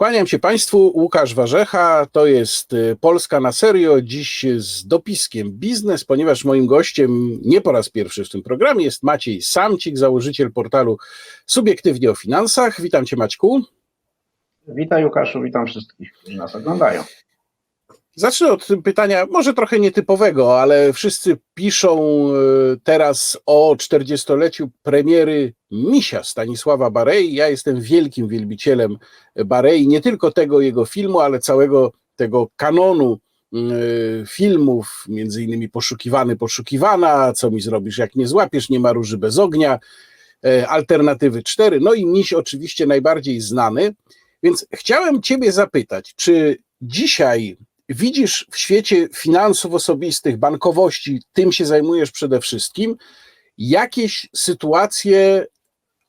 Kłaniam się Państwu, Łukasz Warzecha, to jest y, Polska na serio, dziś z dopiskiem biznes, ponieważ moim gościem nie po raz pierwszy w tym programie jest Maciej Samcik, założyciel portalu Subiektywnie o Finansach. Witam Cię Maćku. Witaj Łukaszu, witam wszystkich, którzy nas oglądają. Zacznę od pytania, może trochę nietypowego, ale wszyscy piszą y, teraz o 40-leciu premiery Misia Stanisława Barei. Ja jestem wielkim wielbicielem Barei, nie tylko tego jego filmu, ale całego tego kanonu y, filmów, między innymi Poszukiwany, Poszukiwana, Co mi zrobisz, jak nie złapiesz, Nie ma róży bez ognia, y, Alternatywy 4, no i Miś oczywiście najbardziej znany. Więc chciałem Ciebie zapytać, czy dzisiaj widzisz w świecie finansów osobistych, bankowości, tym się zajmujesz przede wszystkim, jakieś sytuacje,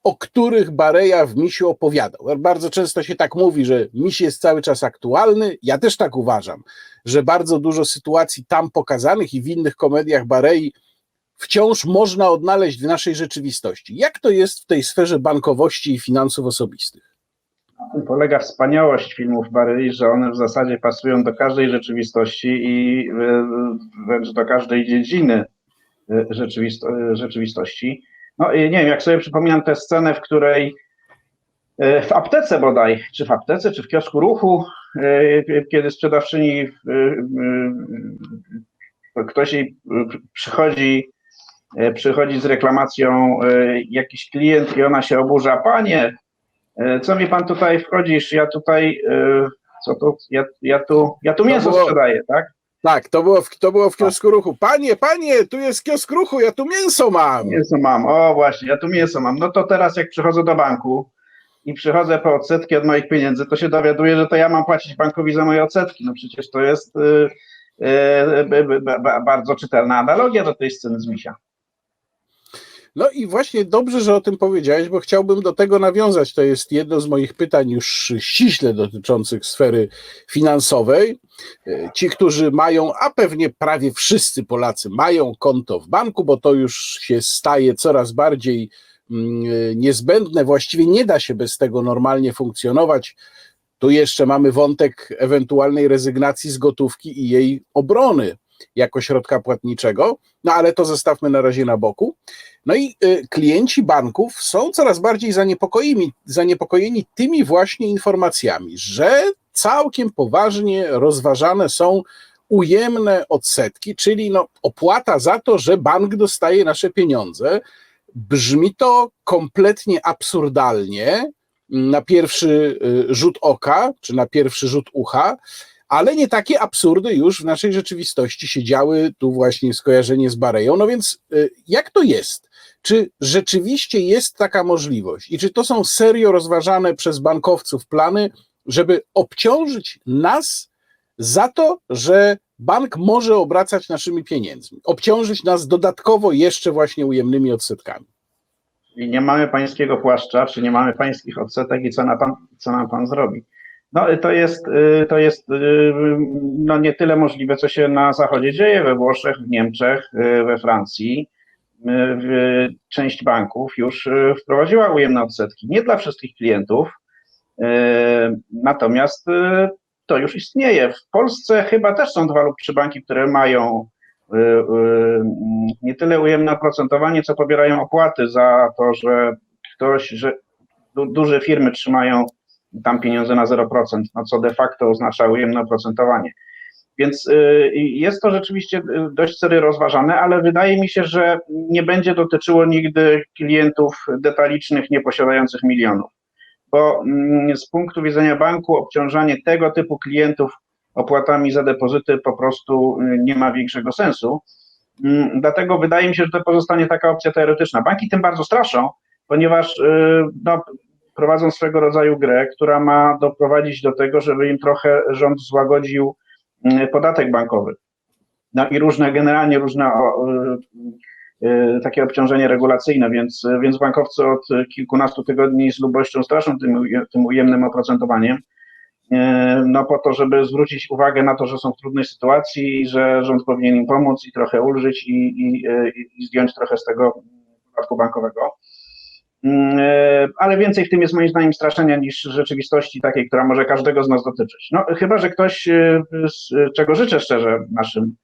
o których Bareja w Misiu opowiadał. Bardzo często się tak mówi, że Miś jest cały czas aktualny. Ja też tak uważam, że bardzo dużo sytuacji tam pokazanych i w innych komediach Barei wciąż można odnaleźć w naszej rzeczywistości. Jak to jest w tej sferze bankowości i finansów osobistych? Polega wspaniałość filmów Barei, że one w zasadzie pasują do każdej rzeczywistości i e, wręcz do każdej dziedziny e, rzeczywisto- rzeczywistości. No nie wiem, jak sobie przypominam tę scenę, w której e, w aptece bodaj, czy w aptece, czy w kiosku ruchu, kiedy sprzedawczyni, ktoś jej przychodzi, przychodzi z reklamacją jakiś klient i ona się oburza, panie, E, co mi pan tutaj wchodzisz? Ja tutaj, e, co tu, ja, ja tu, ja tu mięso było, sprzedaję, tak? Tak, to było, w, to było w kiosku ruchu. Panie, panie, tu jest kiosk ruchu, ja tu mięso mam. Mięso mam, o właśnie, ja tu mięso mam. No to teraz jak przychodzę do banku i przychodzę po odsetki od moich pieniędzy, to się dowiaduję, że to ja mam płacić bankowi za moje odsetki. No przecież to jest y, y, y, bardzo czytelna analogia do tej sceny z misia. No i właśnie dobrze, że o tym powiedziałeś, bo chciałbym do tego nawiązać. To jest jedno z moich pytań już ściśle dotyczących sfery finansowej. E, ci, którzy mają, a pewnie prawie wszyscy Polacy mają konto w banku, bo to już się staje coraz bardziej mm, e, niezbędne. Właściwie nie da się bez tego normalnie funkcjonować. Tu jeszcze mamy wątek ewentualnej rezygnacji z gotówki i jej obrony jako środka płatniczego, no ale to zostawmy na razie na boku. No i y, klienci banków są coraz bardziej zaniepokojeni, zaniepokojeni tymi właśnie informacjami, że całkiem poważnie rozważane są ujemne odsetki, czyli no, opłata za to, że bank dostaje nasze pieniądze. Brzmi to kompletnie absurdalnie na pierwszy y, rzut oka, czy na pierwszy rzut ucha, ale nie takie absurdy już w naszej rzeczywistości się działy, tu właśnie skojarzenie z Bareją. No więc y, jak to jest? Czy rzeczywiście jest taka możliwość i czy to są serio rozważane przez bankowców plany, żeby obciążyć nas za to, że bank może obracać naszymi pieniędzmi, obciążyć nas dodatkowo jeszcze właśnie ujemnymi odsetkami? I nie mamy pańskiego płaszcza, czy nie mamy pańskich odsetek i co, na pan, co nam pan zrobi? No, to jest, y, to jest y, no, nie tyle możliwe, co się na Zachodzie dzieje, we Włoszech, w Niemczech, y, we Francji. Część banków już wprowadziła ujemne odsetki. Nie dla wszystkich klientów, natomiast to już istnieje. W Polsce chyba też są dwa lub trzy banki, które mają nie tyle ujemne oprocentowanie, co pobierają opłaty za to, że ktoś, że duże firmy trzymają tam pieniądze na 0%, no co de facto oznacza ujemne oprocentowanie. Więc y, jest to rzeczywiście y, dość serio rozważane, ale wydaje mi się, że nie będzie dotyczyło nigdy klientów detalicznych nieposiadających milionów. Bo mm, z punktu widzenia banku obciążanie tego typu klientów opłatami za depozyty po prostu y, nie ma większego sensu. Mm, dlatego wydaje mi się, że to pozostanie taka opcja teoretyczna. Banki tym bardzo straszą, ponieważ no, prowadzą swego rodzaju grę, która ma doprowadzić do tego, żeby im trochę rząd złagodził mm, podatek bankowy. No i różne, generalnie różne y, y, takie obciążenie regulacyjne, więc, więc bankowcy od kilkunastu tygodni z lubością straszą tym, tym ujemnym oprocentowaniem, y, no po to, żeby zwrócić uwagę na to, że są w trudnej sytuacji że rząd powinien im pomóc i trochę ulżyć i, i, i zdjąć trochę z tego podatku bankowego. Mm, ale więcej w tym jest moim zdaniem straszenia niż rzeczywistości takiej, która może każdego z nas dotyczyć. No chyba, że ktoś, e, czego życzę szczerze naszym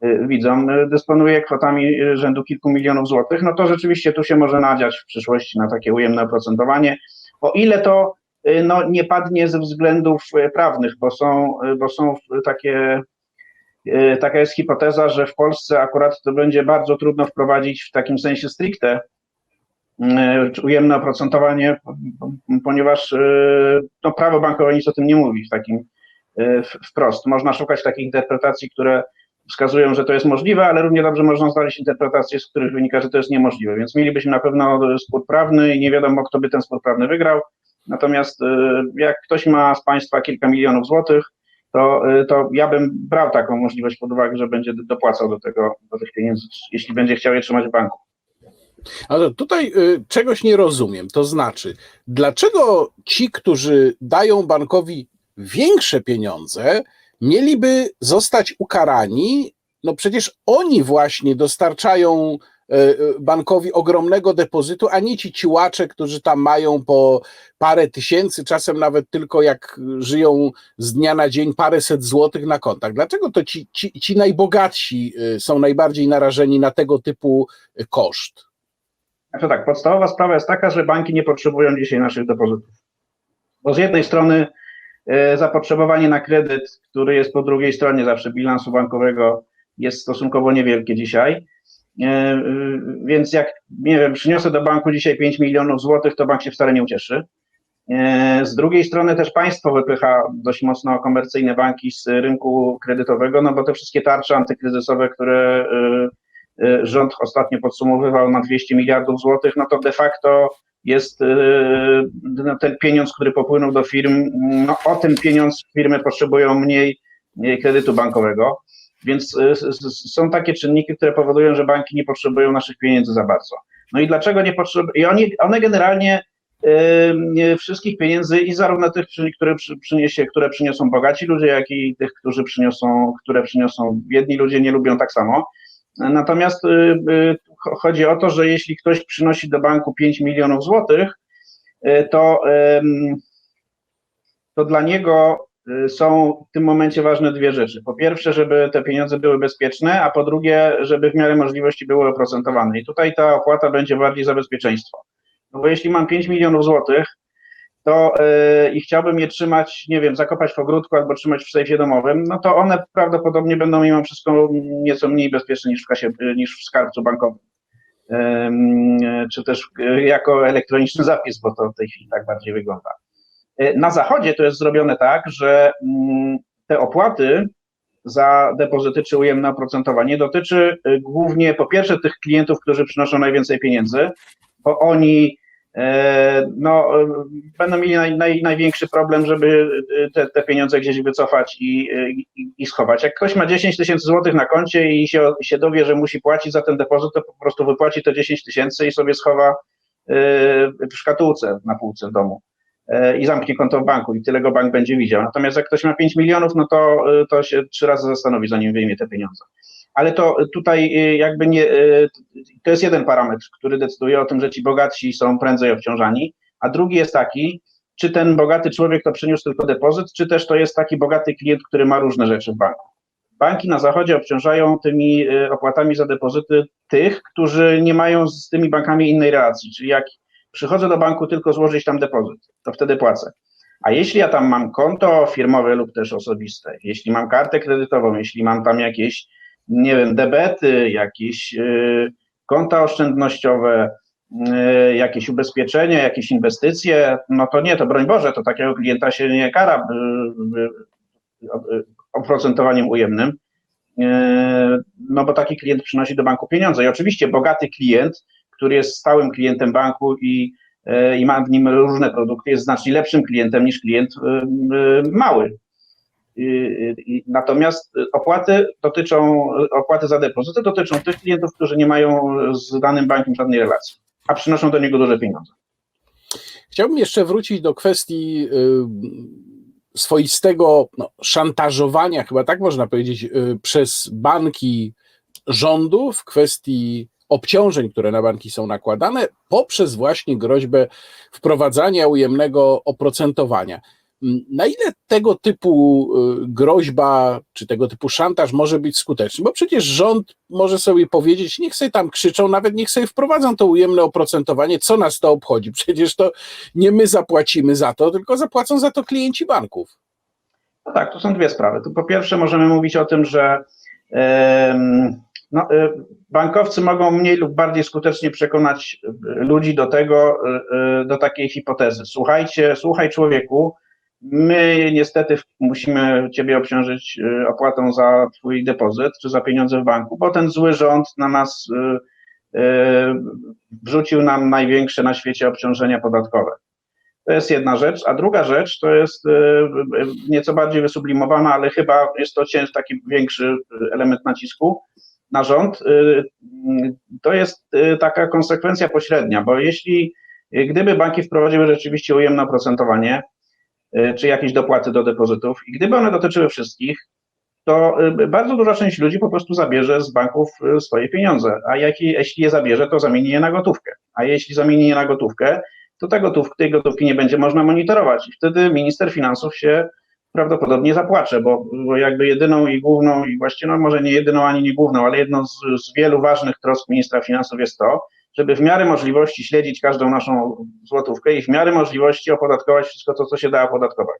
e, widzom, e, dysponuje kwotami e, rzędu kilku milionów złotych, no to rzeczywiście tu się może nadziać w przyszłości na takie ujemne oprocentowanie, o ile to e, no, nie padnie ze względów e, prawnych, bo są, e, bo są takie E, taka jest hipoteza, że w Polsce akurat to będzie bardzo trudno wprowadzić w takim sensie stricte e, ujemne oprocentowanie, ponieważ e, no, prawo bankowe nic o tym nie mówi w takim w- wprost. Można szukać takich interpretacji, które wskazują, że to jest możliwe, ale równie dobrze można znaleźć interpretacje, z których wynika, że to jest niemożliwe. Więc mielibyśmy na pewno spór prawny i nie wiadomo, kto by ten spór prawny wygrał. Natomiast jak ktoś ma z Państwa kilka milionów złotych, to, y, to ja bym brał taką możliwość pod uwagę, że będzie dopłacał do tego, do tych pieniędzy, jeśli będzie chciał je trzymać w banku. Ale tutaj y, czegoś nie rozumiem. To znaczy, dlaczego ci, którzy dają bankowi większe pieniądze, mieliby zostać ukarani? No przecież oni właśnie dostarczają y, y, bankowi ogromnego depozytu, a nie ci ciłacze, którzy tam mają po parę tysięcy, czasem nawet tylko jak żyją z dnia na dzień paręset złotych na kontach. Dlaczego to ci, ci, ci najbogatsi y, są najbardziej narażeni na tego typu koszt? Znaczy tak, podstawowa sprawa jest taka, że banki nie potrzebują dzisiaj naszych depozytów. Bo z jednej strony e, zapotrzebowanie na kredyt, który jest po drugiej stronie zawsze bilansu bankowego, jest stosunkowo niewielkie dzisiaj. E, e, Więc jak, nie wiem, przyniosę do banku dzisiaj 5 milionów złotych, to bank się wcale nie ucieszy. Z drugiej strony też państwo wypycha dość mocno komercyjne banki z rynku kredytowego, no bo te wszystkie tarcze antykryzysowe, które rząd ostatnio podsumowywał na 200 miliardów złotych, no to de facto jest e, no, ten pieniądz, który popłynął do firm, no o ten pieniądz firmy potrzebują mniej, kredytu bankowego. Więc s- są takie czynniki, które powodują, że banki nie potrzebują naszych pieniędzy za bardzo. No i dlaczego nie potrzebują? I oni, one generalnie nie wszystkich pieniędzy i zarówno tych, które przy- przyniesie, które przyniosą bogaci ludzie, jak i tych, którzy przyniosą, które przyniosą biedni ludzie, nie lubią tak samo. Natomiast y, y, cho- chodzi o to, że jeśli ktoś przynosi do banku 5 milionów złotych, y, to, to dla niego są w tym momencie ważne dwie rzeczy. Po pierwsze, żeby te pieniądze były bezpieczne, a po drugie, żeby w miarę możliwości były oprocentowane. I tutaj ta opłata będzie bardziej za bezpieczeństwo. No bo jeśli mam 5 milionów złotych, to yy, i chciałbym je trzymać, nie wiem, zakopać w ogródku albo trzymać w sejfie domowym, no to one prawdopodobnie będą mimo wszystko nieco mniej bezpieczne niż w, kasie, niż w skarbcu bankowym. Ym, czy też y, jako elektroniczny zapis, bo to w tej chwili tak bardziej wygląda. Y, Na zachodzie to jest zrobione tak, że mm, te opłaty za depozyty czy ujemne oprocentowanie dotyczy y, głównie po pierwsze tych klientów, którzy przynoszą najwięcej pieniędzy, bo oni no, e, będą mieli naj, naj, największy problem, żeby e, te, te pieniądze gdzieś wycofać i, e, i, i schować. Jak ktoś ma 10 tysięcy złotych na koncie i się, się dowie, że musi płacić za ten depozyt, to po prostu wypłaci te 10 tysięcy i sobie schowa e, w szkatułce na półce w domu e, i zamknie konto w banku i tyle go bank będzie widział. Natomiast jak ktoś ma 5 milionów, no to, e, to się trzy razy zastanowi, zanim wyjmie te pieniądze. Ale to tutaj e, jakby nie, e, to jest jeden parametr, który decyduje o tym, że ci bogatsi są prędzej obciążani, a drugi jest taki, czy ten bogaty człowiek to przyniósł tylko depozyt, czy też to jest taki bogaty klient, który ma różne rzeczy w banku. Banki na zachodzie obciążają tymi e, opłatami za depozyty tych, którzy nie mają z tymi bankami innej relacji, czyli jak przychodzę do banku tylko złożyć tam depozyt, to wtedy płacę. A jeśli ja tam mam konto firmowe lub też osobiste, jeśli mam kartę kredytową, jeśli mam tam jakieś, nie wiem, debety, jakieś y, konta oszczędnościowe, y, jakieś ubezpieczenia, jakieś inwestycje, no to nie, to broń Boże, to takiego klienta się nie kara y, oprocentowaniem ujemnym, no bo taki klient przynosi do banku pieniądze. I oczywiście bogaty klient, który jest stałym klientem banku i i ma w nim różne produkty, jest znacznie lepszym klientem niż klient mały. Natomiast opłaty dotyczą, opłaty za depozyty dotyczą tych klientów, którzy nie mają z danym bankiem żadnej relacji, a przynoszą do niego duże pieniądze. Chciałbym jeszcze wrócić do kwestii y, swoistego no, szantażowania, chyba tak można powiedzieć, y, przez banki rządu w kwestii obciążeń, które na banki są nakładane, poprzez właśnie groźbę wprowadzania ujemnego oprocentowania. Na ile tego typu y, groźba czy tego typu szantaż może być skuteczny? Bo przecież rząd może sobie powiedzieć, niech sobie tam krzyczą, nawet niech sobie wprowadzą to ujemne oprocentowanie, co nas to obchodzi? Przecież to nie my zapłacimy za to, tylko zapłacą za to klienci banków. No tak, to są dwie sprawy. Tu po pierwsze możemy mówić o tym, że em, no, y, bankowcy mogą mniej lub bardziej skutecznie przekonać y, ludzi do tego, y, do takiej hipotezy. Słuchajcie, słuchaj człowieku, my niestety musimy ciebie obciążyć y, opłatą za twój depozyt czy za pieniądze w banku, bo ten zły rząd na nas y, y, wrzucił nam największe na świecie obciążenia podatkowe. To jest jedna rzecz, a druga rzecz to jest nieco bardziej wysublimowana, ale chyba jest to cięż, taki większy element nacisku na rząd. To jest taka konsekwencja pośrednia, bo jeśli gdyby banki wprowadziły rzeczywiście ujemne oprocentowanie, czy jakieś dopłaty do depozytów, i gdyby one dotyczyły wszystkich, to y, bardzo duża część ludzi po prostu zabierze z banków y, swoje pieniądze, a jak, jeśli je zabierze, to zamieni je na gotówkę, a jeśli zamieni je na gotówkę, to ta gotówka, tej gotówki nie będzie można monitorować. I wtedy minister finansów się prawdopodobnie zapłacze, bo, bo jakby jedyną i główną, i właściwie no może nie jedyną ani nie główną, ale jedną z, z wielu ważnych trosk ministra finansów jest to, żeby w miarę możliwości śledzić każdą naszą złotówkę i w miarę możliwości opodatkować wszystko to, co się da opodatkować.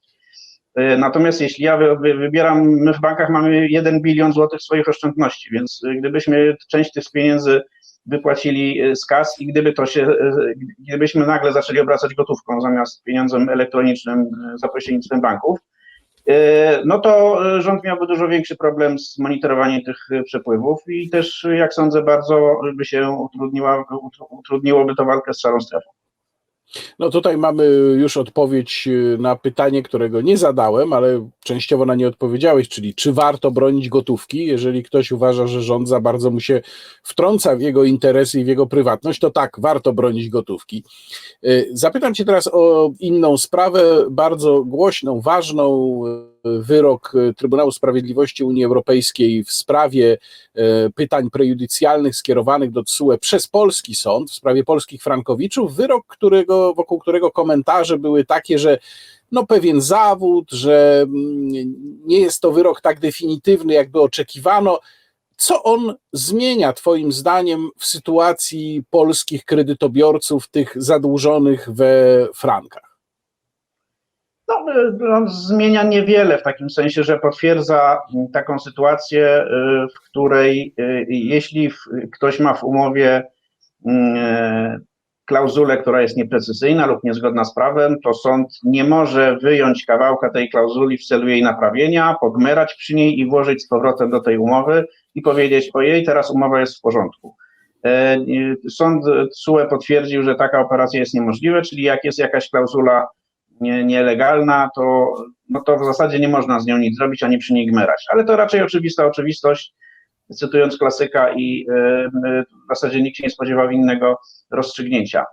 Y, Natomiast jeśli ja wy- wy- wybieram, my w bankach mamy 1 bilion złotych swoich oszczędności, więc y, gdybyśmy część tych pieniędzy wypłacili y, z kas i gdyby to się, gdybyśmy nagle zaczęli obracać gotówką zamiast pieniądzem elektronicznym za pośrednictwem banków, no to y, rząd miałby dużo większy problem z monitorowaniem tych y, przepływów i też, jak sądzę, bardzo by się utrudniła, utru- utrudniłoby to walkę z szarą strefą. No tutaj mamy już odpowiedź y, na pytanie, którego nie zadałem, ale częściowo na nie odpowiedziałeś, czyli czy warto bronić gotówki, jeżeli ktoś uważa, że rząd za bardzo mu się wtrąca w jego interesy i w jego prywatność, to tak, warto bronić gotówki. Y, Zapytam cię teraz o inną sprawę, bardzo głośną, ważną, y, wyrok y, Trybunału Sprawiedliwości Unii Europejskiej w sprawie y, pytań prejudycjalnych skierowanych do TSUE przez polski sąd w sprawie polskich frankowiczów, wyrok, którego, wokół którego komentarze były takie, że no pewien zawód, że mm, nie jest to wyrok tak definitywny, jakby oczekiwano. Co on zmienia, Twoim zdaniem, w sytuacji polskich kredytobiorców, tych zadłużonych we frankach? No, y, on zmienia niewiele w takim sensie, że potwierdza mm, taką sytuację, y, w której y, jeśli ktoś ma w umowie mm, e, klauzulę, która jest nieprecyzyjna lub niezgodna z prawem, to sąd nie może wyjąć kawałka tej klauzuli w celu jej naprawienia, pogmerać przy niej i włożyć z powrotem do tej umowy i powiedzieć, ojej, teraz umowa jest w porządku. E, Sąd TSUE potwierdził, że taka operacja jest niemożliwa, czyli jak jest jakaś klauzula nie, nielegalna, to, no to w zasadzie nie można z nią nic zrobić, ani przy niej gmerać. Ale to raczej oczywista oczywistość, cytując klasyka i y, y, w zasadzie nikt się nie spodziewał innego rozstrzygnięcia.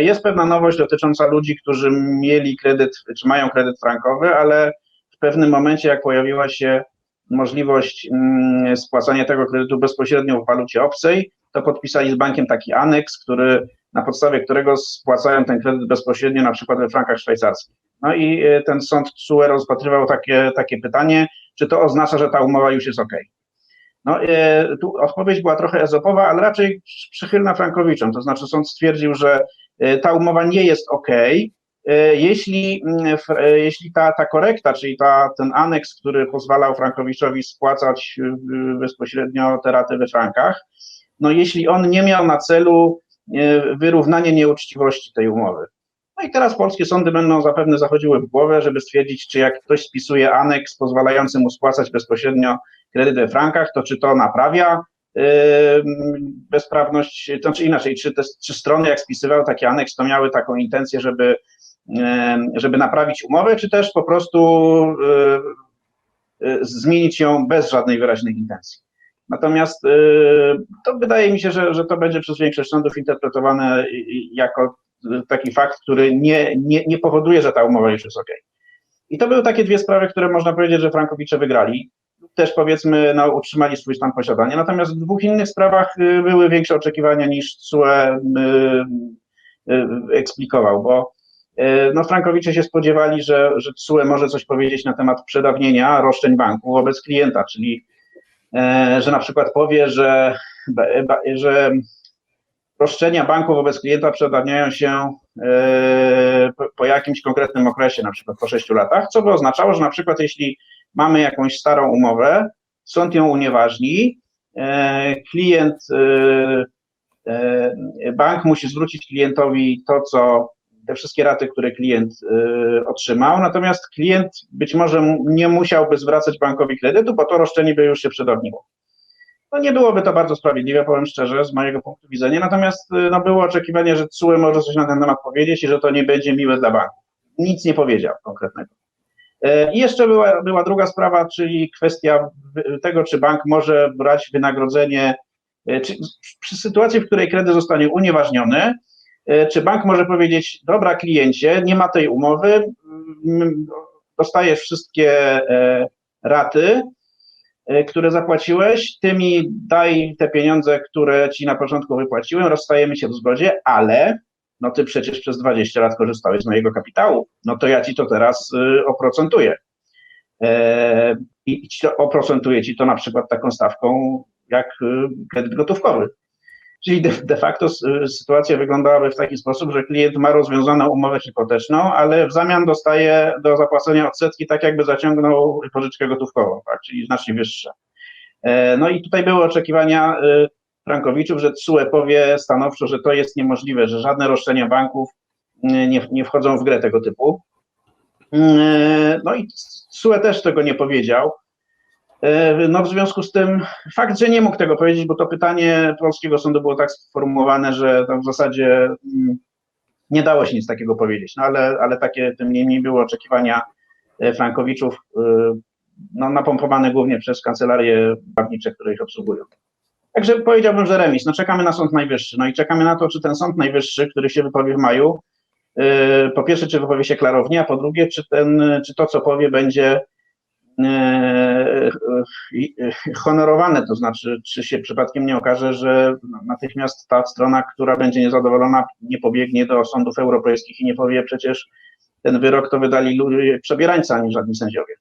Jest pewna nowość dotycząca ludzi, którzy mieli kredyt, czy mają kredyt frankowy, ale w pewnym momencie, jak pojawiła się możliwość mm, spłacania tego kredytu bezpośrednio w walucie obcej, to podpisali z bankiem taki aneks, który na podstawie którego spłacają ten kredyt bezpośrednio na przykład we frankach szwajcarskich. No i e, ten sąd TSUE rozpatrywał takie, takie pytanie, czy to oznacza, że ta umowa już jest ok. No, e, tu odpowiedź była trochę ezopowa, ale raczej przychylna frankowiczom, to znaczy sąd stwierdził, że e, ta umowa nie jest ok, jeśli, mm, e, jeśli ta, ta korekta, czyli ta, ten aneks, który pozwalał Frankowiczowi spłacać e, bezpośrednio te raty we frankach, no jeśli on nie miał na celu e, wyrównanie nieuczciwości tej umowy. No i teraz polskie sądy będą zapewne zachodziły w głowę, żeby stwierdzić, czy jak ktoś spisuje aneks pozwalający mu spłacać bezpośrednio kredyt we frankach, to czy to naprawia e, bezprawność, to znaczy inaczej, czy, te, czy strony jak spisywały taki aneks, to miały taką intencję, żeby, e, żeby naprawić umowę, czy też po prostu e, e, zmienić ją bez żadnej wyraźnej intencji. Natomiast y, to wydaje mi się, że, że to będzie przez większość sądów interpretowane jako taki fakt, który nie, nie, nie powoduje, że ta umowa już jest ok. I to były takie dwie sprawy, które można powiedzieć, że Frankowicze wygrali. też powiedzmy no, utrzymali swój stan posiadania. Natomiast w dwóch innych sprawach y, były większe oczekiwania niż CUE y, y, eksplikował, bo y, no, Frankowicze się spodziewali, że, że CUE może coś powiedzieć na temat przedawnienia roszczeń banku wobec klienta, czyli że na przykład powie, że, że roszczenia banku wobec klienta przedawniają się e, po, jakimś konkretnym okresie, na przykład po sześciu latach, co by oznaczało, że na przykład jeśli mamy jakąś starą umowę, sąd ją unieważni, e, klient, e, e, bank musi zwrócić klientowi to, co te wszystkie raty, które klient e, otrzymał, natomiast klient być może nie musiałby zwracać bankowi kredytu, bo to roszczenie by już się przedawniło. No nie byłoby to bardzo sprawiedliwe, powiem szczerze, z mojego punktu widzenia, natomiast y, no, było oczekiwanie, że CUE może coś na ten temat powiedzieć i że to nie będzie miłe dla banku. Nic nie powiedział konkretnego. E, I jeszcze była, była druga sprawa, czyli kwestia tego, czy bank może brać wynagrodzenie, czy, przy sytuacji, w której kredyt zostanie unieważniony, czy bank może powiedzieć, dobra kliencie, nie ma tej umowy, mm, dostajesz wszystkie e, raty, e, które zapłaciłeś, ty mi daj te pieniądze, które ci na początku wypłaciłem, rozstajemy się w zgodzie, ale no ty przecież przez 20 lat korzystałeś z mojego kapitału, no to ja ci to teraz y, oprocentuję. E, I oprocentuję ci to na przykład taką stawką jak y, kredyt gotówkowy. Czyli de, de facto y, sytuacja wyglądałaby w taki sposób, że klient ma rozwiązaną umowę hipoteczną, ale w zamian dostaje do zapłacenia odsetki tak jakby zaciągnął pożyczkę gotówkową, tak, czyli znacznie wyższe. E, No i tutaj były oczekiwania y, Frankowiczów, że CUE powie stanowczo, że to jest niemożliwe, że żadne roszczenia banków nie, nie wchodzą w grę tego typu. Y, No i CUE też tego nie powiedział. Y, No w związku z tym fakt, że nie mógł tego powiedzieć, bo to pytanie polskiego sądu było tak sformułowane, że w zasadzie mm, nie dało się nic takiego powiedzieć, no ale, ale takie tym niemniej były oczekiwania y, Frankowiczów, y, no, napompowane głównie przez kancelarie prawnicze, które ich obsługują. Także powiedziałbym, że remis. No czekamy na Sąd Najwyższy. No i czekamy na to, czy ten Sąd Najwyższy, który się wypowie w maju, po pierwsze, czy wypowie się klarownie, a po drugie, czy, ten, czy to, co powie, będzie honorowane, to znaczy, czy się przypadkiem nie okaże, że natychmiast ta strona, która będzie niezadowolona, nie pobiegnie do sądów europejskich i nie powie przecież ten wyrok to wydali ludzie, przebierańcy, a nie żadni sędziowie.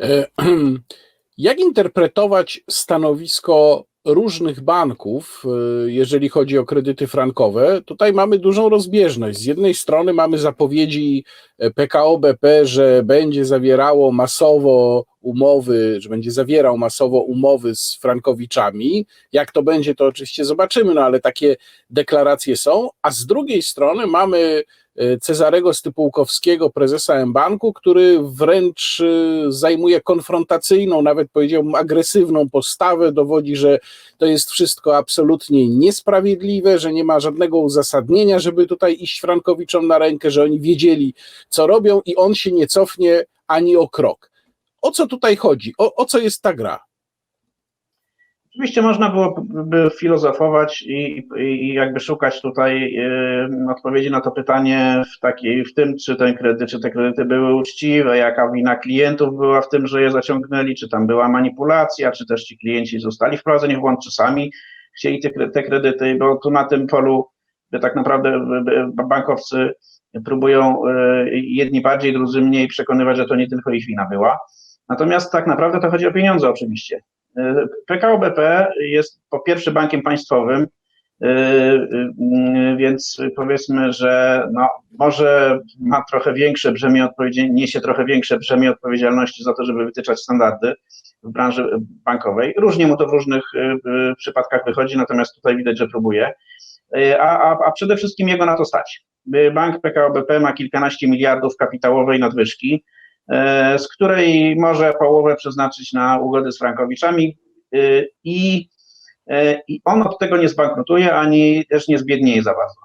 E, Jak interpretować stanowisko różnych banków, e, jeżeli chodzi o kredyty frankowe? Tutaj mamy dużą rozbieżność. Z jednej strony mamy zapowiedzi e, PKO BP, że będzie zawierało masowo umowy, że będzie zawierał masowo umowy z frankowiczami. Jak to będzie, to oczywiście zobaczymy, no ale takie deklaracje są. A z drugiej strony mamy Cezarego Stypułkowskiego, prezesa mBanku, który wręcz e, zajmuje konfrontacyjną, nawet powiedziałbym agresywną postawę, dowodzi, że to jest wszystko absolutnie niesprawiedliwe, że nie ma żadnego uzasadnienia, żeby tutaj iść Frankowiczom na rękę, że oni wiedzieli, co robią i on się nie cofnie ani o krok. O co tutaj chodzi? O, o co jest ta gra? Oczywiście można byłoby filozofować i, i, jakby szukać tutaj y, odpowiedzi na to pytanie w, takiej, w tym, czy ten kredyt, czy te kredyty były uczciwe, jaka wina klientów była w tym, że je zaciągnęli, czy tam była manipulacja, czy też ci klienci zostali wprowadzeni w błąd, czy sami chcieli te, te kredyty, bo tu na tym polu tak naprawdę bankowcy próbują y, jedni bardziej, drudzy mniej przekonywać, że to nie tylko ich wina była. Natomiast tak naprawdę to chodzi o pieniądze oczywiście. PKO BP jest po pierwsze bankiem państwowym, yy, yy, więc powiedzmy, że no, może ma trochę większe brzemię odpowiedzialności, niesie trochę większe brzemię odpowiedzialności za to, żeby wytyczać standardy w branży bankowej. Różnie mu to w różnych yy, przypadkach wychodzi, natomiast tutaj widać, że próbuje. A, a, a przede wszystkim jego na to stać. Bank PKO BP ma kilkanaście miliardów kapitałowej nadwyżki, z której może połowę przeznaczyć na ugody z frankowiczami e, i, e, i on od tego nie zbankrutuje, ani też nie zbiednieje za bardzo.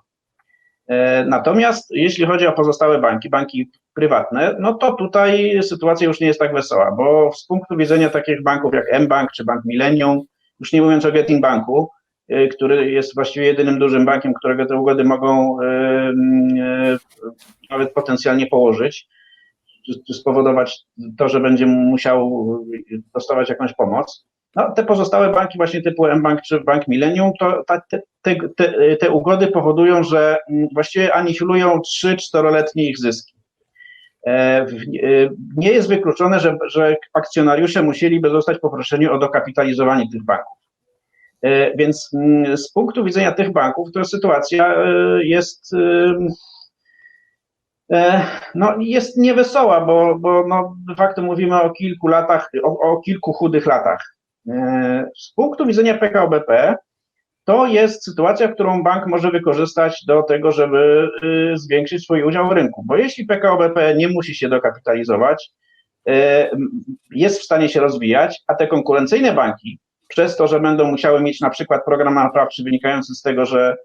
E, Natomiast jeśli chodzi o pozostałe banki, banki prywatne, no to tutaj sytuacja już nie jest tak wesoła, bo z punktu widzenia takich banków jak mBank czy Bank Millennium, już nie mówiąc o Getin Banku, e, który jest właściwie jedynym dużym bankiem, którego te ugody mogą e, e, nawet potencjalnie położyć, czy, czy spowodować to, że będzie musiał dostawać jakąś pomoc. No, te pozostałe banki, właśnie typu mBank czy Bank Millennium, to ta, te, te, te, ugody powodują, że mm, właściwie anihilują 3-4-letnie ich zyski. E, e, Nie jest wykluczone, że, że akcjonariusze musieliby zostać poproszeni o dokapitalizowanie tych banków. E, Więc mm, z punktu widzenia tych banków, to sytuacja jest, no, jest niewesoła, bo, bo no, de facto mówimy o kilku latach, o, o kilku chudych latach. E, Z punktu widzenia PKO BP, to jest sytuacja, którą bank może wykorzystać do tego, żeby y, zwiększyć swój udział w rynku. Bo jeśli PKO BP nie musi się dokapitalizować, y, jest w stanie się rozwijać, a te konkurencyjne banki, przez to, że będą musiały mieć na przykład program naprawczy wynikający z tego, że,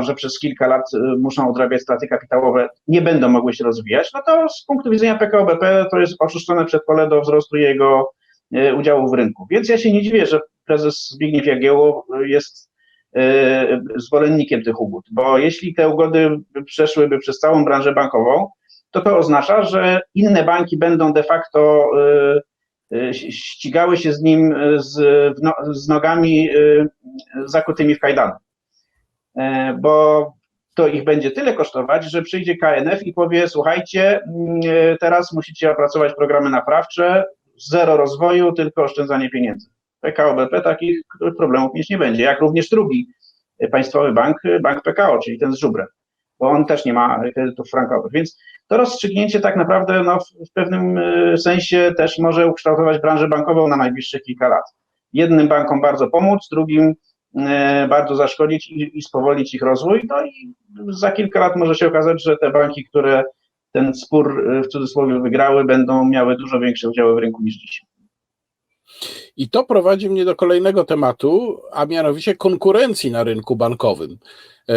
że przez kilka lat y, muszą odrabiać straty kapitałowe, nie będą mogły się rozwijać, no to z punktu widzenia PKO BP to jest oczyszczone przedpole do wzrostu jego y, udziału w rynku. Więc ja się nie dziwię, że prezes Zbigniew Jagiełło jest e, zwolennikiem tych ugód, bo jeśli te ugody przeszłyby przez całą branżę bankową, to to oznacza, że inne banki będą de facto e, e, ścigały się z nim e, z, no, z nogami e, zakutymi w kajdany. E, Bo to ich będzie tyle kosztować, że przyjdzie KNF i powie: Słuchajcie, mm, e, teraz musicie opracować programy naprawcze, zero rozwoju, tylko oszczędzanie pieniędzy. PKO BP takich problemów mieć nie będzie, jak również drugi państwowy bank, bank PKO, czyli ten z Żubrem, bo on też nie ma kredytów frankowych. Więc to rozstrzygnięcie tak naprawdę no, w- pewnym e, sensie też może ukształtować branżę bankową na najbliższe kilka lat. Jednym bankom bardzo pomóc, drugim bardzo zaszkodzić i, i spowolnić ich rozwój. No i za kilka lat może się okazać, że te banki, które ten spór e, w cudzysłowie wygrały, będą miały dużo większe udziały w rynku niż dziś. I to prowadzi mnie do kolejnego tematu, a mianowicie konkurencji na rynku bankowym. E,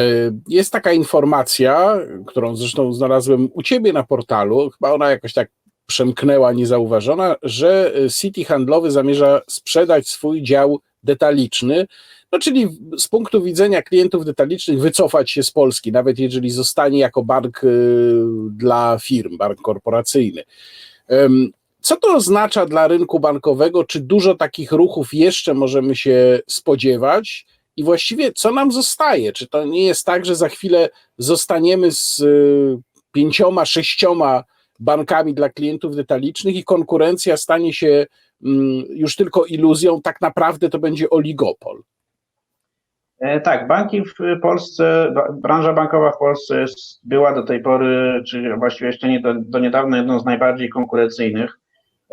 Jest taka informacja, którą zresztą znalazłem u ciebie na portalu, chyba ona jakoś tak przemknęła niezauważona, że City Handlowy zamierza sprzedać swój dział detaliczny, no czyli z punktu widzenia klientów detalicznych wycofać się z Polski, nawet jeżeli zostanie jako bank y, dla firm, bank korporacyjny. Co to oznacza dla rynku bankowego? Czy dużo takich ruchów jeszcze możemy się spodziewać? I właściwie co nam zostaje? Czy to nie jest tak, że za chwilę zostaniemy z y, pięcioma, sześcioma bankami dla klientów detalicznych i konkurencja stanie się mm, już tylko iluzją? Tak naprawdę to będzie oligopol. E, Tak, banki w Polsce, branża bankowa w Polsce była do tej pory, czy właściwie jeszcze nie do, do niedawna jedną z najbardziej konkurencyjnych.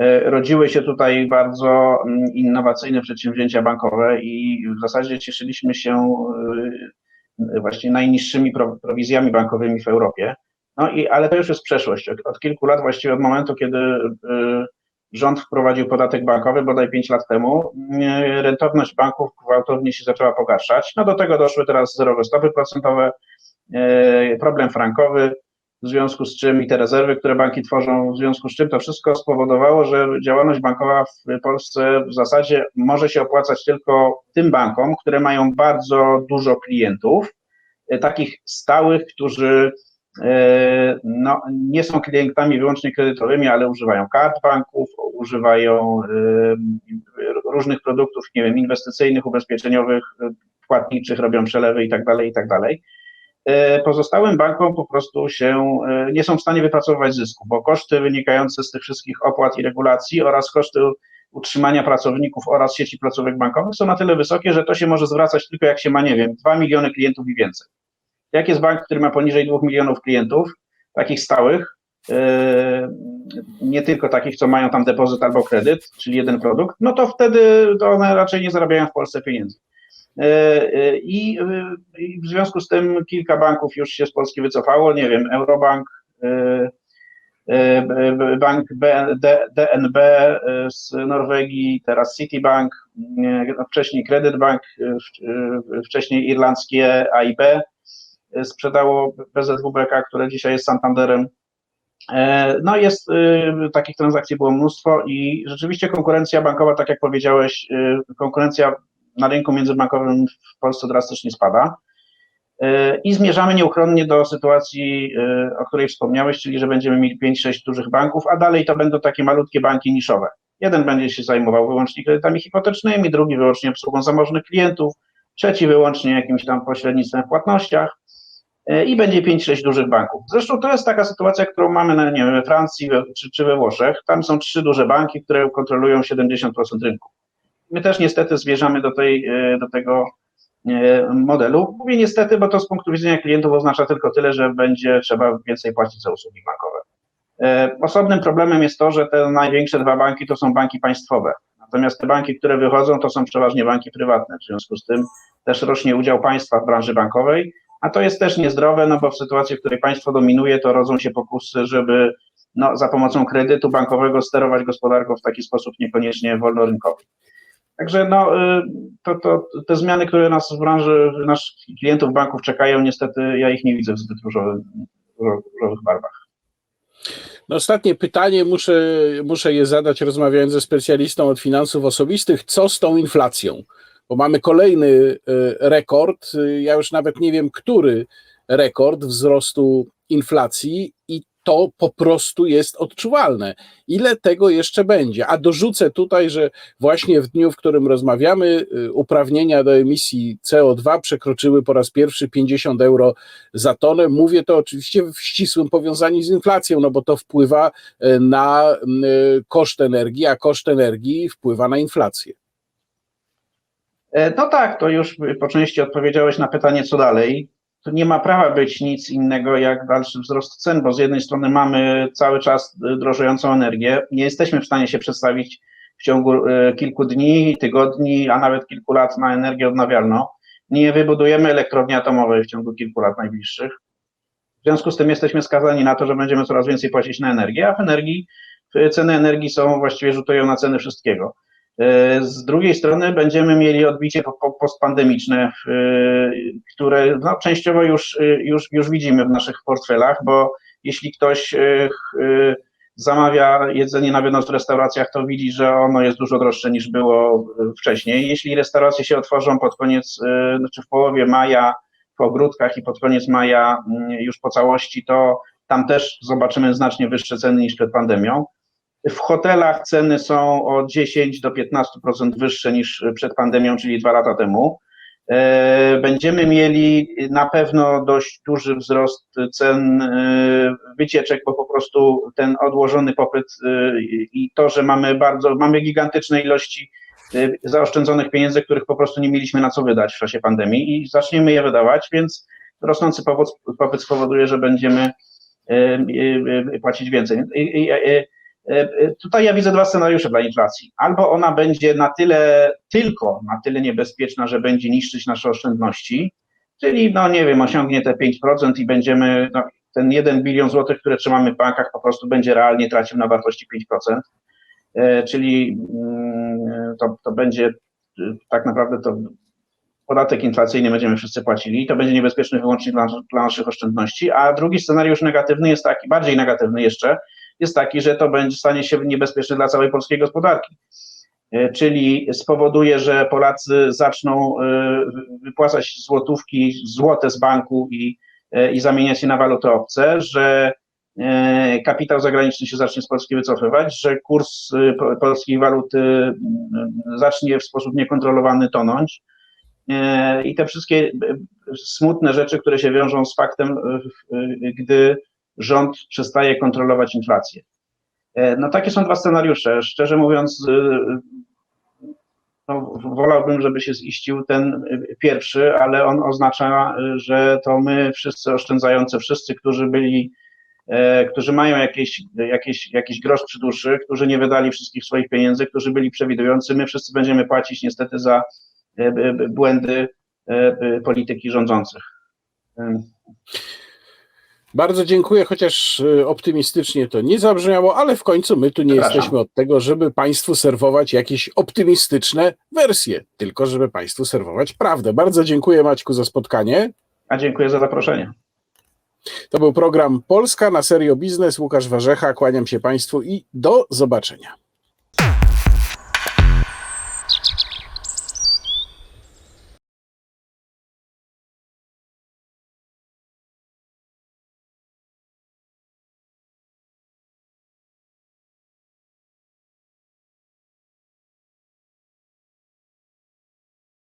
E, Rodziły się tutaj bardzo mm, innowacyjne przedsięwzięcia bankowe i w zasadzie cieszyliśmy się e, właśnie najniższymi pro- prowizjami bankowymi w Europie. No i, ale to już jest przeszłość. Od, od kilku lat, właściwie od momentu, kiedy rząd wprowadził podatek bankowy bodaj 5 lat temu, e, rentowność banków gwałtownie się zaczęła pogarszać. No do tego doszły teraz zerowe stopy procentowe, e, problem frankowy, w związku z czym i te rezerwy, które banki tworzą, w związku z czym to wszystko spowodowało, że działalność bankowa w Polsce w zasadzie może się opłacać tylko tym bankom, które mają bardzo dużo klientów, e, takich stałych, którzy no, nie są klientami wyłącznie kredytowymi, ale używają kart banków, używają e, różnych produktów, nie wiem, inwestycyjnych, ubezpieczeniowych, e, płatniczych, robią przelewy i tak dalej, i tak dalej. E, Pozostałym bankom po prostu się e, nie są w stanie wypracować zysku, bo koszty wynikające z tych wszystkich opłat i regulacji oraz koszty utrzymania pracowników oraz sieci placówek bankowych są na tyle wysokie, że to się może zwracać tylko jak się ma, nie wiem, 2 miliony klientów i więcej. Jak jest bank, który ma poniżej 2 milionów klientów, takich stałych, e, nie tylko takich, co mają tam depozyt albo kredyt, czyli jeden produkt, no to wtedy one raczej nie zarabiają w Polsce pieniędzy. E, e, I w związku z tym kilka banków już się z Polski wycofało, nie wiem, Eurobank, bank DNB z Norwegii, teraz Citibank, wcześniej Credit Bank, wcześniej irlandzkie AIB sprzedało PZWBK, które dzisiaj jest Santanderem. E, No jest, e, takich transakcji było mnóstwo i rzeczywiście konkurencja bankowa, tak jak powiedziałeś, e, konkurencja na rynku międzybankowym w Polsce drastycznie spada. E, I zmierzamy nieuchronnie do sytuacji, o której wspomniałeś, czyli że będziemy mieli 5-6 dużych banków, a dalej to będą takie malutkie banki niszowe. Jeden będzie się zajmował wyłącznie kredytami hipotecznymi, drugi wyłącznie obsługą zamożnych klientów, trzeci wyłącznie jakimś tam pośrednictwem w płatnościach i będzie 5-6 dużych banków. Zresztą to jest taka sytuacja, którą mamy na, nie wiem, we Francji czy, czy we Włoszech. Tam są trzy duże banki, które kontrolują 70% rynku. My też niestety zmierzamy do, tej, e, do tego e, modelu. Mówię niestety, bo to z punktu widzenia klientów oznacza tylko tyle, że będzie trzeba więcej płacić za usługi bankowe. E, Osobnym problemem jest to, że te największe dwa banki to są banki państwowe. Natomiast te banki, które wychodzą, to są przeważnie banki prywatne. W związku z tym też rośnie udział państwa w branży bankowej, a to jest też niezdrowe, no bo w sytuacji, w której państwo dominuje, to rodzą się pokusy, żeby no, za pomocą kredytu bankowego sterować gospodarką w taki sposób niekoniecznie wolnorynkowy. Także no, y, to, to, te zmiany, które nas w branży, naszych klientów banków czekają, niestety ja ich nie widzę w zbyt różowych, różowych barwach. No ostatnie pytanie muszę, muszę je zadać rozmawiając ze specjalistą od finansów osobistych. Co z tą inflacją? Bo mamy kolejny y, rekord, ja już nawet nie wiem, który rekord wzrostu inflacji i to po prostu jest odczuwalne. Ile tego jeszcze będzie? A dorzucę tutaj, że właśnie w dniu, w którym rozmawiamy, y, uprawnienia do emisji CO2 przekroczyły po raz pierwszy 50 euro za tonę. Mówię to oczywiście w ścisłym powiązaniu z inflacją, no bo to wpływa y, na koszt energii, a koszt energii wpływa na inflację. E, No tak, to już po części odpowiedziałeś na pytanie, co dalej. Tu nie ma prawa być nic innego jak dalszy wzrost cen, bo z jednej strony mamy cały czas drożejącą energię. Nie jesteśmy w stanie się przestawić w ciągu e, kilku dni, tygodni, a nawet kilku lat na energię odnawialną. Nie wybudujemy elektrowni atomowej w ciągu kilku lat najbliższych. W związku z tym jesteśmy skazani na to, że będziemy coraz więcej płacić na energię, a w energii ceny energii są właściwie rzutują na ceny wszystkiego. E, Z drugiej strony będziemy mieli odbicie po- po- postpandemiczne, w- które no, częściowo już, już, już widzimy w naszych portfelach, bo jeśli ktoś e, e, zamawia jedzenie na wynos w restauracjach, to widzi, że ono jest dużo droższe niż było e, wcześniej. Jeśli restauracje się otworzą pod koniec, e, znaczy w połowie maja w ogródkach i pod koniec maja mm, już po całości, to tam też zobaczymy znacznie wyższe ceny niż przed pandemią. W hotelach ceny są o 10 do 15% wyższe niż przed pandemią, czyli dwa lata temu. E, Będziemy mieli na pewno dość duży wzrost cen e, wycieczek, bo po prostu ten odłożony popyt e, i to, że mamy bardzo, mamy gigantyczne ilości zaoszczędzonych pieniędzy, których po prostu nie mieliśmy na co wydać w czasie pandemii i zaczniemy je wydawać, więc rosnący popyt, spowoduje, że będziemy płacić więcej. E, E, Tutaj ja widzę dwa scenariusze dla inflacji. Albo ona będzie na tyle, tylko na tyle niebezpieczna, że będzie niszczyć nasze oszczędności, czyli, no nie wiem, osiągnie te 5% i będziemy, no, ten 1 bilion złotych, które trzymamy w bankach, po prostu będzie realnie tracił na wartości 5%, E, czyli mm, to, to będzie tak naprawdę to podatek inflacyjny będziemy wszyscy płacili. I to będzie niebezpieczne wyłącznie dla, dla naszych oszczędności, a drugi scenariusz negatywny jest taki, bardziej negatywny jeszcze, jest taki, że to będzie stanie się niebezpieczne dla całej polskiej gospodarki. E, Czyli spowoduje, że Polacy zaczną e, wypłacać złotówki, złote z banku i, e, i zamieniać je na waluty obce, że kapitał zagraniczny się zacznie z Polski wycofywać, że kurs po- polskiej waluty mm, zacznie w sposób niekontrolowany tonąć. I te wszystkie smutne rzeczy, które się wiążą z faktem, gdy rząd przestaje kontrolować inflację. E, No takie są dwa scenariusze. Szczerze mówiąc, y, no, wolałbym, żeby się ziścił ten y, pierwszy, ale on oznacza, że to my wszyscy oszczędzający, wszyscy, którzy byli, e, którzy mają jakieś, jakieś, jakiś grosz przy duszy, którzy nie wydali wszystkich swoich pieniędzy, którzy byli przewidujący, my wszyscy będziemy płacić niestety za e, błędy e, polityki rządzących. Bardzo dziękuję, chociaż y, optymistycznie to nie zabrzmiało, ale w końcu my tu nie jesteśmy od tego, żeby Państwu serwować jakieś optymistyczne wersje, tylko żeby Państwu serwować prawdę. Bardzo dziękuję Maćku za spotkanie. A dziękuję za zaproszenie. To był program Polska na serio biznes. Łukasz Warzecha, kłaniam się Państwu i do zobaczenia.